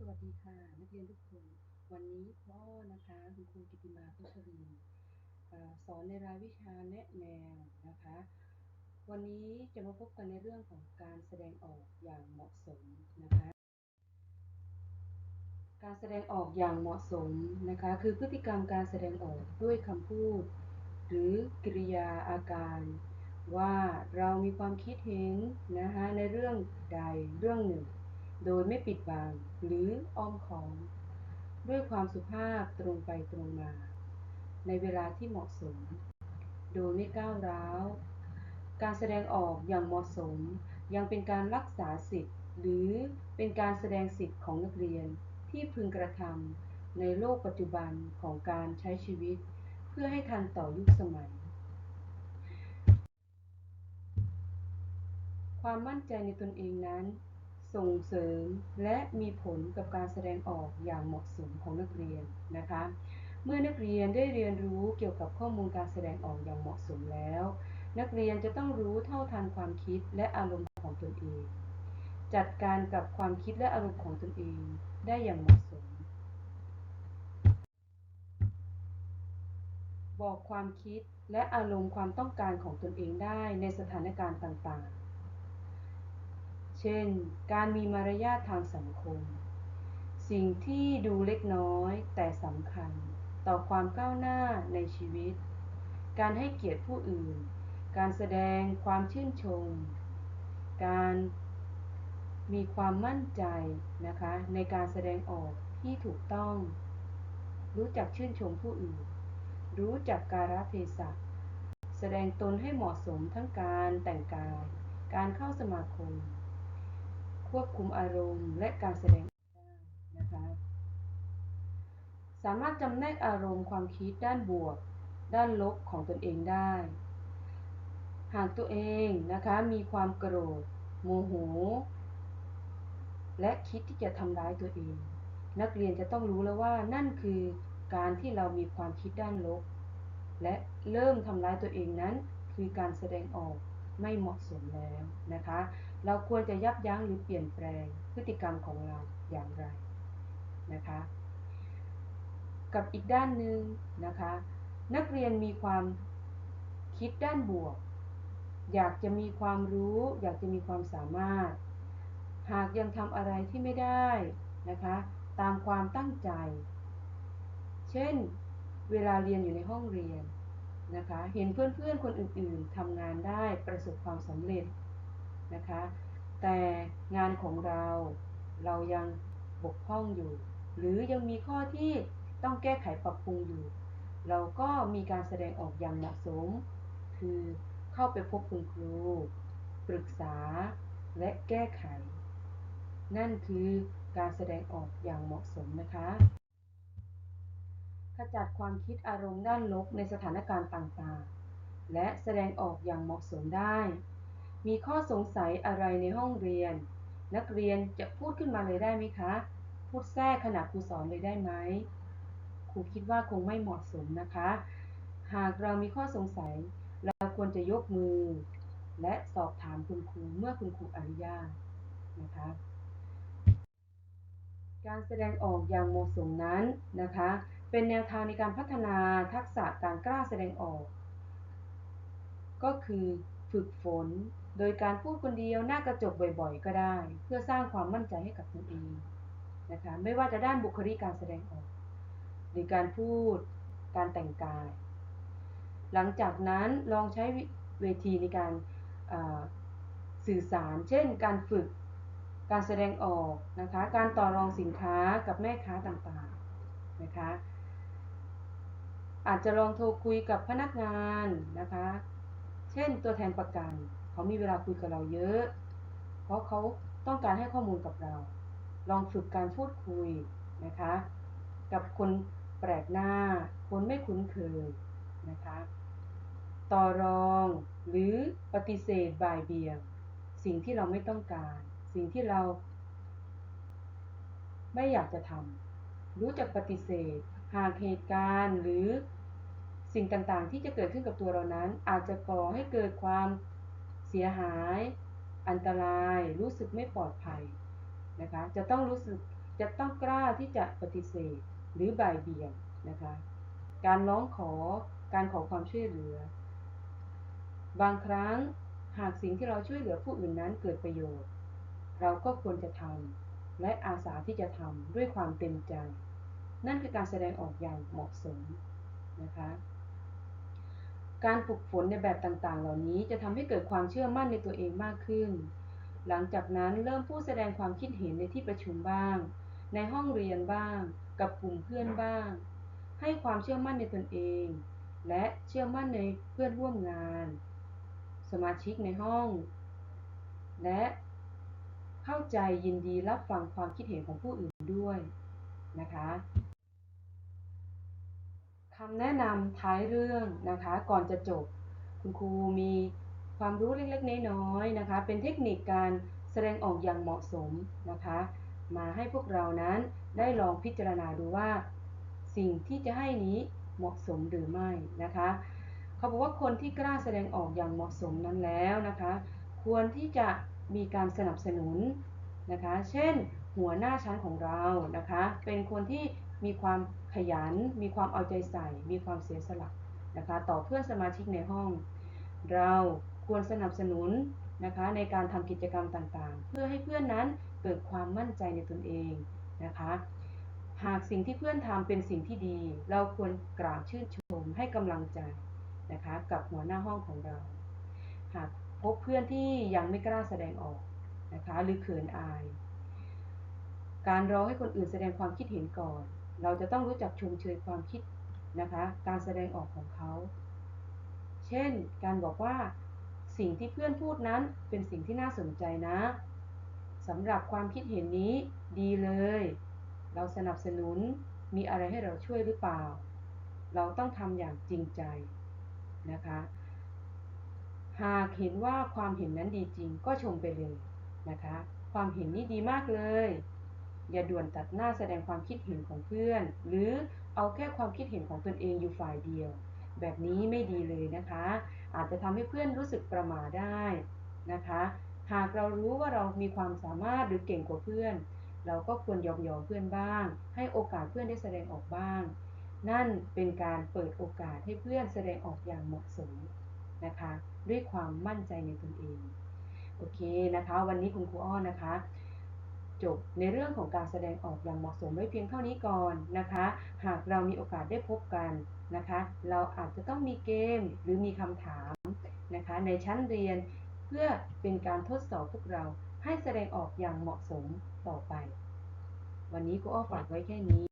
สวัสดีค่ะ นักเรียนทุกคน วันนี้พ่อนะคะคุณครูกิติมาพุชรินสอนในรายวิชาแนะแนวนะคะ วันนี้จะมาพบกันในเรื่องของการแสดงออกอย่างเหมาะสมนะคะ การแสดงออกอย่างเหมาะสมนะคะ คือพฤติกรรมการแสดงออกด้วยคำพูด หรือกริยาอาการ ว่าเรามีความคิดเห็นนะคะในเรื่องใดเรื่องหนึ่ง โดยไม่ปิดบังหรืออ้อมค้อม ด้วยความสุภาพตรงไปตรงมา ในเวลาที่เหมาะสม โดยไม่ก้าวร้าว การแสดงออกอย่างเหมาะสม ยังเป็นการรักษาสิทธิ์ หรือเป็นการแสดงสิทธิ์ของนักเรียนที่พึงกระทำในโลกปัจจุบันของการใช้ชีวิต เพื่อให้ทันต่อยุคสมัยความมั่นใจในตนเองนั้น ส่งเสริมและมีผลกับการแสดงออกอย่างเหมาะสมของนักเรียนนะคะ เมื่อนักเรียนได้เรียนรู้เกี่ยวกับข้อมูลการแสดงออกอย่างเหมาะสมแล้ว นักเรียนจะต้องรู้เท่าทันความคิดและอารมณ์ของตนเอง จัดการกับความคิดและอารมณ์ของตนเองได้อย่างเหมาะสม บอกความคิดและอารมณ์ความต้องการของตนเองได้ในสถานการณ์ต่างๆ เช่น การมีมารยาททางสังคม สิ่งที่ดูเล็กน้อยแต่สำคัญต่อความก้าวหน้าในชีวิต การให้เกียรติผู้อื่น การแสดงความชื่นชม การมีความมั่นใจนะคะในการแสดงออกที่ถูกต้อง รู้จักชื่นชมผู้อื่น รู้จักการะเทศะแสดงตนให้เหมาะสมทั้งการแต่งกาย การเข้าสมาคม ควบคุมอารมณ์และการแสดงออกได้นะคะ สามารถจำแนกอารมณ์ความคิดด้านบวก ด้านลบของตนเองได้ หากตัวเองนะคะมีความโกรธ โมโห และคิดที่จะทำร้ายตัวเอง นักเรียนจะต้องรู้แล้วว่านั่นคือการที่เรามีความคิดด้านลบ และเริ่มทำร้ายตัวเองนั้นคือการแสดงออกไม่เหมาะสมแล้วนะคะ เราควรจะยับยั้งหรือเปลี่ยนแปลงพฤติกรรมของเราอย่างไรนะคะ กับอีกด้านหนึ่งนะคะ นักเรียนมีความคิดด้านบวก อยากจะมีความรู้ อยากจะมีความสามารถ หากยังทำอะไรที่ไม่ได้นะคะ ตามความตั้งใจ เช่น เวลาเรียนอยู่ในห้องเรียนนะคะ เห็นเพื่อนๆคนอื่นๆทำงานได้ประสบความสำเร็จ นะคะ แต่งานของเราเรายังบกพร่องอยู่ หรือยังมีข้อที่ต้องแก้ไขปรับปรุงอยู่ เราก็มีการแสดงออกอย่างเหมาะสม คือเข้าไปพบคุณครู ปรึกษาและแก้ไข นั่นคือการแสดงออกอย่างเหมาะสมนะคะขจัดความคิดอารมณ์ด้านลบในสถานการณ์ต่างๆ และแสดงออกอย่างเหมาะสมได้ มีข้อสงสัยอะไรในห้องเรียน นักเรียนจะพูดขึ้นมาเลยได้ไหมคะ พูดแทรกขณะครูสอนเลยได้ไหมครูคิดว่าคงไม่เหมาะสมนะคะ หากเรามีข้อสงสัย เราควรจะยกมือ และสอบถามคุณครูเมื่อคุณครูอนุญาตนะคะ การแสดงออกอย่างเหมาะสมนั้นนะคะ เป็นแนวทางในการพัฒนาทักษะการกล้าแสดงออก ก็คือฝึกฝน โดยการพูดคนเดียวหน้ากระจกบ่อยๆ ก็ได้ เพื่อสร้างความมั่นใจให้กับตนเองนะคะไม่ว่าจะด้านบุคลิกการแสดงออก หรือการพูดการแต่งกาย หลังจากนั้นลองใช้เวทีในการสื่อสาร เช่น การฝึกการแสดงออกนะคะการต่อรองสินค้ากับแม่ค้าต่างๆนะคะอาจจะลองโทรคุยกับพนักงานนะคะ เช่นตัวแทนประกัน เขามีเวลาคุยกับเราเยอะ เพราะเขาต้องการให้ข้อมูลกับเรา ลองฝึกการพูดคุยนะคะ กับคนแปลกหน้า คนไม่คุ้นเคยนะคะ ต่อรองหรือปฏิเสธบ่ายเบี่ยง สิ่งที่เราไม่ต้องการ สิ่งที่เรา ไม่อยากจะทำรู้จักปฏิเสธ หากเหตุการณ์หรือสิ่งต่างๆ ที่จะเกิดขึ้นกับตัวเรานั้น อาจจะก่อให้เกิดความ เสียหาย อันตราย รู้สึกไม่ปลอดภัยนะคะ จะต้องรู้สึก จะต้องกล้าที่จะปฏิเสธหรือบ่ายเบี่ยงนะคะ การร้องขอ การขอความช่วยเหลือ บางครั้งหากสิ่งที่เราช่วยเหลือผู้อื่นนั้นเกิดประโยชน์ เราก็ควรจะทำและอาสาที่จะทำด้วยความเต็มใจ นั่นคือการแสดงออกอย่างเหมาะสมนะคะ การฝึกฝนในแบบต่างๆ เหล่านี้จะทำให้เกิดความเชื่อมั่นในตัวเองมากขึ้น หลังจากนั้นเริ่มพูดแสดงความคิดเห็นในที่ประชุมบ้าง ในห้องเรียนบ้าง กับกลุ่มเพื่อนบ้าง ให้ความเชื่อมั่นในตนเอง และเชื่อมั่นในเพื่อนร่วมงาน สมาชิกในห้อง และเข้าใจยินดีรับฟังความคิดเห็นของผู้อื่นด้วยนะคะ คำแนะนำท้ายเรื่องนะคะ ก่อนจะจบ คุณครูมีความรู้เล็กๆ น้อยๆนะคะ เป็นเทคนิคการแสดงออกอย่างเหมาะสมนะคะ มาให้พวกเรานั้นได้ลองพิจารณาดูว่า สิ่งที่จะให้นี้เหมาะสมหรือไม่นะคะ เขาบอกว่าคนที่กล้าแสดงออกอย่างเหมาะสมนั้นแล้วนะคะ ควรที่จะมีการสนับสนุนนะคะ เช่นหัวหน้าชั้นของเรานะคะ เป็นคนที่มีความขยัน มีความเอาใจใส่ มีความเสียสละนะคะ ต่อเพื่อนสมาชิกในห้อง เราควรสนับสนุนนะคะในการทำกิจกรรมต่างๆ เพื่อให้เพื่อนนั้นเกิดความมั่นใจในตนเองนะคะ หากสิ่งที่เพื่อนทำเป็นสิ่งที่ดี เราควรกราบชื่นชมให้กำลังใจนะคะกับหัวหน้าห้องของเรา หากพบเพื่อนที่ยังไม่กล้าแสดงออกนะคะหรือเขินอาย การรอให้คนอื่นแสดงความคิดเห็นก่อน เราจะต้องรู้จักชมเชยความคิดนะคะ การแสดงออกของเขา เช่น การบอกว่าสิ่งที่เพื่อนพูดนั้นเป็นสิ่งที่น่าสนใจนะสำหรับความคิดเห็นนี้ดีเลย เราสนับสนุนมีอะไรให้เราช่วยหรือเปล่า เราต้องทำอย่างจริงใจนะคะ หากเห็นว่าความเห็นนั้นดีจริงก็ชมไปเลยนะคะ ความเห็นนี้ดีมากเลย อย่าด่วนตัดหน้าแสดงความคิดเห็นของเพื่อน หรือเอาแค่ความคิดเห็นของตนเองอยู่ฝ่ายเดียว แบบนี้ไม่ดีเลยนะคะ อาจจะทำให้เพื่อนรู้สึกประมาได้นะคะ หากเรารู้ว่าเรามีความสามารถหรือเก่งกว่าเพื่อน เราก็ควรยอมยอมเพื่อนบ้าง ให้โอกาสเพื่อนได้แสดงออกบ้าง นั่นเป็นการเปิดโอกาสให้เพื่อนแสดงออกอย่างเหมาะสมนะคะ ด้วยความมั่นใจในตนเองโอเคนะคะ วันนี้คุณครูอ้อนะคะ จบในเรื่องของการแสดงออกอย่างเหมาะสมไว้เพียงเท่านี้ก่อนนะคะ หากเรามีโอกาสได้พบกันนะคะ เราอาจจะต้องมีเกมหรือมีคำถามนะคะ ในชั้นเรียนเพื่อเป็นการทดสอบพวกเราให้แสดงออกอย่างเหมาะสมต่อไป วันนี้ครูอ้อฝากไว้แค่นี้